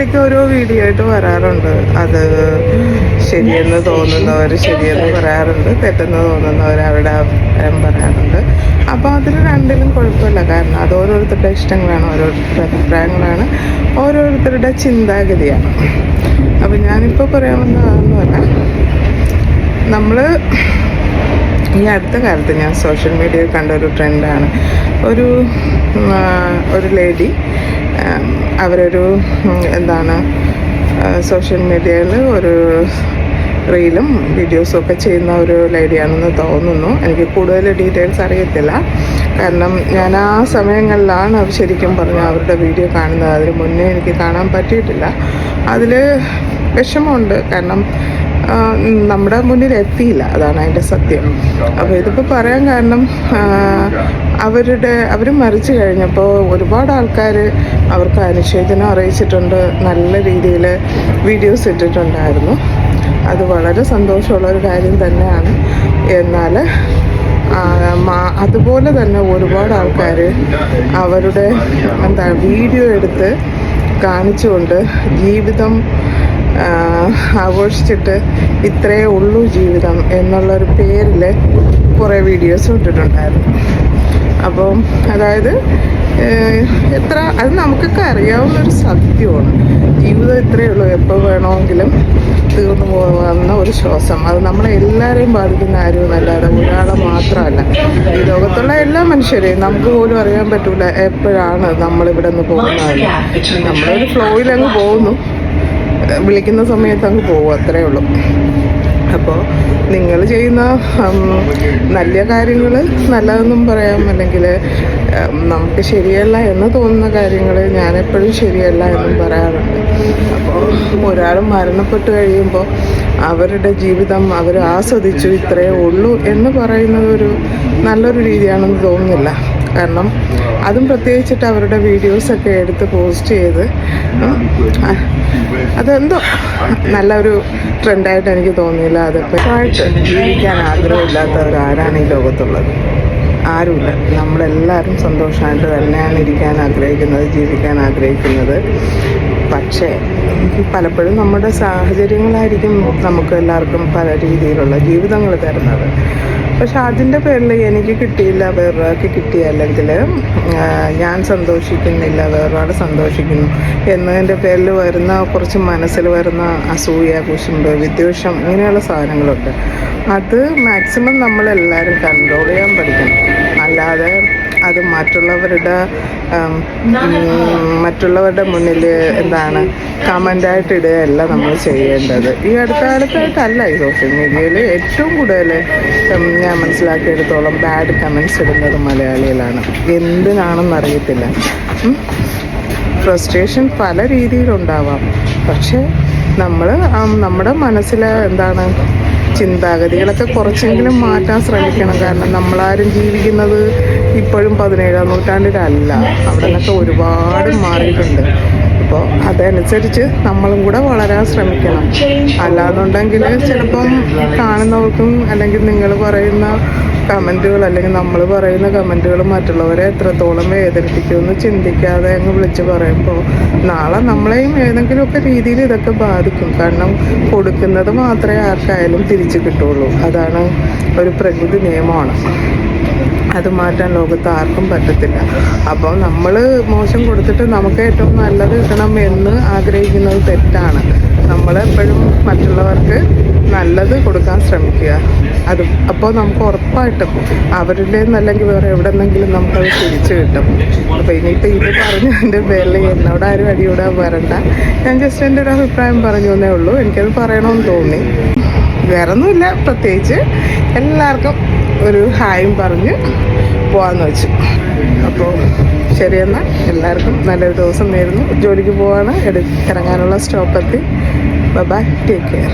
ഇടയ്ക്കിടയ്ക്ക് ഓരോ വീഡിയോ ആയിട്ട് വരാറുണ്ട്. അത് ശരിയെന്ന് തോന്നുന്നവർ ശരിയെന്ന് പറയാറുണ്ട് തെറ്റെന്ന് തോന്നുന്നവർ അവരുടെ അഭിപ്രായം പറയാറുണ്ട്. അപ്പോൾ അതിൽ രണ്ടിലും കുഴപ്പമില്ല. കാരണം അത് ഓരോരുത്തരുടെ ഇഷ്ടങ്ങളാണ് ഓരോരുത്തരുടെ അഭിപ്രായങ്ങളാണ് ഓരോരുത്തരുടെ ചിന്താഗതിയാണ്. അപ്പം ഞാനിപ്പോൾ പറയാവുന്നതാണെന്നല്ല നമ്മൾ ഈ അടുത്ത കാലത്ത് ഞാൻ സോഷ്യൽ മീഡിയയിൽ കണ്ട ഒരു ട്രെൻഡാണ് ഒരു ഒരു ലേഡി അവരൊരു എന്താണ് സോഷ്യൽ മീഡിയയിൽ ഒരു റീലും വീഡിയോസും ഒക്കെ ചെയ്യുന്ന ഒരു ലേഡിയാണെന്ന് തോന്നുന്നു. എനിക്ക് കൂടുതൽ ഡീറ്റെയിൽസ് അറിയത്തില്ല. കാരണം ഞാൻ ആ സമയങ്ങളിലാണ് അവർ ശരിക്കും പറഞ്ഞാൽ അവരുടെ വീഡിയോ കാണുന്നത്. അതിന് മുന്നേ എനിക്ക് കാണാൻ പറ്റിയിട്ടില്ല. അതിൽ വിഷമമുണ്ട്. കാരണം നമ്മുടെ മുന്നിൽ എത്തിയില്ല. അതാണ് അതിന്റെ സത്യം. അപ്പോൾ ഇതിപ്പോൾ പറയാൻ കാരണം അവരുടെ അവർ മരിച്ചു കഴിഞ്ഞപ്പോൾ ഒരുപാട് ആൾക്കാർ അവർക്ക് അനുശോചനം അറിയിച്ചിട്ടുണ്ട്. നല്ല രീതിയിൽ വീഡിയോസ് ഇട്ടിട്ടുണ്ടായിരുന്നു. അത് വളരെ സന്തോഷമുള്ള ഒരു കാര്യം തന്നെയാണ്. എന്നാൽ അതുപോലെ തന്നെ ഒരുപാട് ആൾക്കാർ അവരുടെ എന്താ വീഡിയോ എടുത്ത് കാണിച്ചുകൊണ്ട് ജീവിതം ആഘോഷിച്ചിട്ട് ഇത്രേ ഉള്ളൂ ജീവിതം എന്നുള്ളൊരു പേരിൽ കുറേ വീഡിയോസ് ഇട്ടിട്ടുണ്ടായിരുന്നു. അപ്പം അതായത് എത്ര അത് നമുക്കൊക്കെ അറിയാവുന്ന ഒരു സത്യമാണ്. ജീവിതം ഇത്രയേ ഉള്ളൂ എപ്പോൾ വേണമെങ്കിലും തീർന്നു പോകുന്ന ഒരു ശ്വാസം. അത് നമ്മളെ എല്ലാവരെയും ബാധിക്കുന്ന ആരുമെന്നല്ലാതെ ഒരാളെ മാത്രമല്ല. ഈ ലോകത്തുള്ള എല്ലാ മനുഷ്യരെയും നമുക്ക് പോലും അറിയാൻ പറ്റൂല എപ്പോഴാണ് നമ്മളിവിടെ നിന്ന് പോകുന്നത്. നമ്മളൊരു ഫ്ലോയിൽ അങ്ങ് പോകുന്നു. വിളിക്കുന്ന സമയത്ത് അങ്ങ് പോകും അത്രേ ഉള്ളൂ. അപ്പോൾ നിങ്ങൾ ചെയ്യുന്ന നല്ല കാര്യങ്ങൾ നല്ലതെന്നും പറയാം അല്ലെങ്കിൽ നമുക്ക് ശരിയല്ല എന്ന് തോന്നുന്ന കാര്യങ്ങൾ ഞാനെപ്പോഴും ശരിയല്ല എന്നും പറയാറുണ്ട്. അപ്പോൾ ഒരാൾ മരണപ്പെട്ട് കഴിയുമ്പോൾ അവരുടെ ജീവിതം അവർ ആസ്വദിച്ചു ഇത്രയേ ഉള്ളൂ എന്ന് പറയുന്നത് ഒരു നല്ലൊരു രീതിയാണെന്ന് തോന്നുന്നില്ല. കാരണം അതും പ്രത്യേകിച്ചിട്ട് അവരുടെ വീഡിയോസൊക്കെ എടുത്ത് പോസ്റ്റ് ചെയ്ത്. അതെന്തോ നല്ലൊരു ട്രെൻഡായിട്ട് എനിക്ക് തോന്നിയില്ല. അത് പെട്ടെന്നായിട്ട് ജീവിക്കാൻ ആഗ്രഹമില്ലാത്തവർ ആരാണ് ഈ ലോകത്തുള്ളത്. ആരുമില്ല. നമ്മളെല്ലാവരും സന്തോഷമായിട്ട് തന്നെയാണ് ഇരിക്കാൻ ആഗ്രഹിക്കുന്നത് ജീവിക്കാൻ ആഗ്രഹിക്കുന്നത്. പക്ഷേ പലപ്പോഴും നമ്മുടെ സാഹചര്യങ്ങളായിരിക്കും നമുക്ക് എല്ലാവർക്കും പല രീതിയിലുള്ള ജീവിതങ്ങൾ തരുന്നത്. പക്ഷെ അതിന്റെ പേരിൽ എനിക്ക് കിട്ടിയില്ല വേറൊരാൾക്ക് കിട്ടിയല്ലെങ്കിൽ ഞാൻ സന്തോഷിക്കുന്നില്ല വേറൊരാൾ സന്തോഷിക്കുന്നു എന്നതിന്റെ പേരിൽ വരുന്ന കുറച്ച് മനസ്സിൽ വരുന്ന അസൂയ കുശുമ്പ് വിദ്വേഷം ഇങ്ങനെയുള്ള സാധനങ്ങളുണ്ട്. അത് മാക്സിമം നമ്മളെല്ലാവരും കൺട്രോൾ ചെയ്യാൻ പഠിക്കണം. അല്ലാതെ അത് മറ്റുള്ളവരുടെ മറ്റുള്ളവരുടെ മുന്നിൽ എന്താണ് കമന്റായിട്ട് ഇടുകയല്ല നമ്മൾ ചെയ്യേണ്ടത്. ഈ അടുത്ത കാലത്തായിട്ടല്ല ഈ സോഷ്യൽ മീഡിയയിൽ ഏറ്റവും കൂടുതൽ ഞാൻ മനസ്സിലാക്കിയെടുത്തോളം ബാഡ് കമൻസ് ഇടുന്നത് മലയാളികളാണ്. എന്തിനാണെന്ന് അറിയത്തില്ല. ഫ്രസ്ട്രേഷൻ പല രീതിയിലുണ്ടാവാം. പക്ഷേ നമ്മൾ നമ്മുടെ മനസ്സിൽ എന്താണ് ചിന്താഗതികളൊക്കെ കുറച്ചെങ്കിലും മാറ്റാൻ ശ്രമിക്കണം. കാരണം നമ്മളാരും ജീവിക്കുന്നത് ഇപ്പോഴും പതിനേഴാം നൂറ്റാണ്ടിലല്ല. അവിടെ നിന്നൊക്കെ ഒരുപാട് മാറിയിട്ടുണ്ട്. അപ്പോൾ അതനുസരിച്ച് നമ്മളും കൂടെ വളരാൻ ശ്രമിക്കണം. അല്ലാന്നുണ്ടെങ്കിൽ ചിലപ്പം കാണുന്നവർക്കും അല്ലെങ്കിൽ നിങ്ങൾ പറയുന്ന കമന്റുകൾ അല്ലെങ്കിൽ നമ്മൾ പറയുന്ന കമന്റുകൾ മറ്റുള്ളവരെ എത്രത്തോളം വേദനിപ്പിക്കുമെന്ന് ചിന്തിക്കാതെ അങ്ങ് വിളിച്ച് പറയുമ്പോൾ നാളെ നമ്മളെയും ഏതെങ്കിലുമൊക്കെ രീതിയിൽ ഇതൊക്കെ ബാധിക്കും. കാരണം കൊടുക്കുന്നത് മാത്രമേ ആർക്കായാലും തിരിച്ചു കിട്ടുള്ളൂ. അതാണ് ഒരു പ്രകൃതി നിയമമാണ്. അത് മാറ്റാൻ ലോകത്ത് ആർക്കും പറ്റത്തില്ല. അപ്പോൾ നമ്മൾ മോശം കൊടുത്തിട്ട് നമുക്ക് ഏറ്റവും നല്ലത് കിട്ടണം എന്ന് ആഗ്രഹിക്കുന്നത് തെറ്റാണ്. നമ്മൾ എപ്പോഴും മറ്റുള്ളവർക്ക് നല്ലത് കൊടുക്കാൻ ശ്രമിക്കുക. അത് അപ്പോൾ നമുക്ക് ഉറപ്പായിട്ടും അവരുടെ അല്ലെങ്കിൽ വേറെ എവിടെ നിന്നെങ്കിലും നമുക്കത് തിരിച്ചു കിട്ടും. അപ്പോൾ ഇനിയിപ്പോൾ ഇത് പറഞ്ഞതിന്റെ പേരിൽ എന്നോട് ആരും അടിയൂടാൻ വരണ്ട. ഞാൻ ജസ്റ്റ് എന്റെ ഒരു അഭിപ്രായം പറഞ്ഞു എന്നേ ഉള്ളൂ. എനിക്കത് പറയണമെന്ന് തോന്നി. വേറൊന്നുമില്ല. പ്രത്യേകിച്ച് എല്ലാവർക്കും ഒരു ഹായും പറഞ്ഞ് പോകാമെന്ന് വെച്ചു. അപ്പോൾ ശരിയെന്നാൽ എല്ലാവർക്കും നല്ലൊരു ദിവസം നേരുന്നു. ജോലിക്ക് പോവാണ്. ഇറങ്ങാനുള്ള സ്റ്റോപ്പ് എത്തി ബൈ ടേക്ക് കെയർ